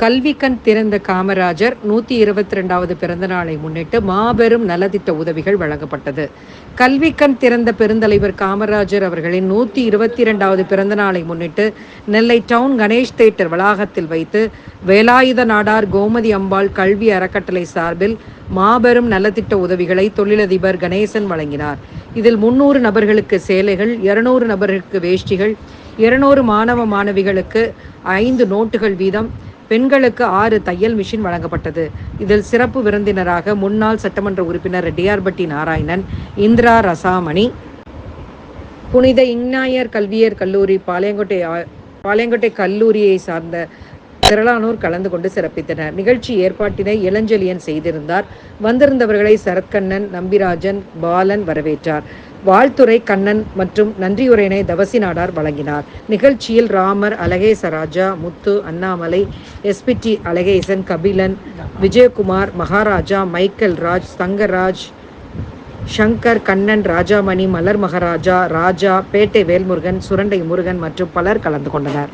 கல்விக்கண் திறந்த காமராஜர் நூற்றி இருபத்தி ரெண்டாவது பிறந்த நாளை முன்னிட்டு மாபெரும் நலத்திட்ட உதவிகள் வழங்கப்பட்டது. கல்விக்கண் திறந்த பெருந்தலைவர் காமராஜர் அவர்களின் நூற்றி இருபத்தி இரண்டாவது பிறந்த நாளை முன்னிட்டு நெல்லை டவுன் கணேஷ் தேட்டர் வளாகத்தில் வைத்து வேலாயுத நாடார் கோமதி அம்பாள் கல்வி அறக்கட்டளை சார்பில் மாபெரும் நலத்திட்ட உதவிகளை தொழிலதிபர் கணேசன் வழங்கினார். இதில் முன்னூறு நபர்களுக்கு சேலைகள் இருநூறு நபர்களுக்கு வேஷ்டிகள் இருநூறு மாணவ மாணவிகளுக்கு ஐந்து நோட்டுகள் வீதம் பெண்களுக்கு ஆறு தையல் மிஷின் வழங்கப்பட்டது. இதில் சிறப்பு விருந்தினராக முன்னாள் சட்டமன்ற உறுப்பினர் ரெட்டியார்பட்டி நாராயணன் இந்திரா ரசாமணி புனித இங்நாயர் கல்வியர் கல்லூரி பாளையங்கோட்டை பாளையங்கோட்டை கல்லூரியை சார்ந்த திரளானோர் கலந்து கொண்டு சிறப்பித்தனர். நிகழ்ச்சி ஏற்பாட்டினை இளஞ்செழியன் செய்திருந்தார். வந்திருந்தவர்களை சரத்கண்ணன் நம்பிராஜன் பாலன் வரவேற்றார். வாழ்த்துரை கண்ணன் மற்றும் நன்றியுரையினை தவசி நாடார் வழங்கினார். நிகழ்ச்சியில் ராமர் அழகேசராஜா முத்து அண்ணாமலை எஸ்பிடி அழகேசன் கபிலன் விஜயகுமார் மகாராஜா மைக்கேல் ராஜ் தங்கராஜ் சங்கர் கண்ணன் ராஜாமணி மலர் மகாராஜா ராஜா பேட்டை வேல்முருகன் சுரண்டை முருகன் மற்றும் பலர் கலந்து கொண்டனர்.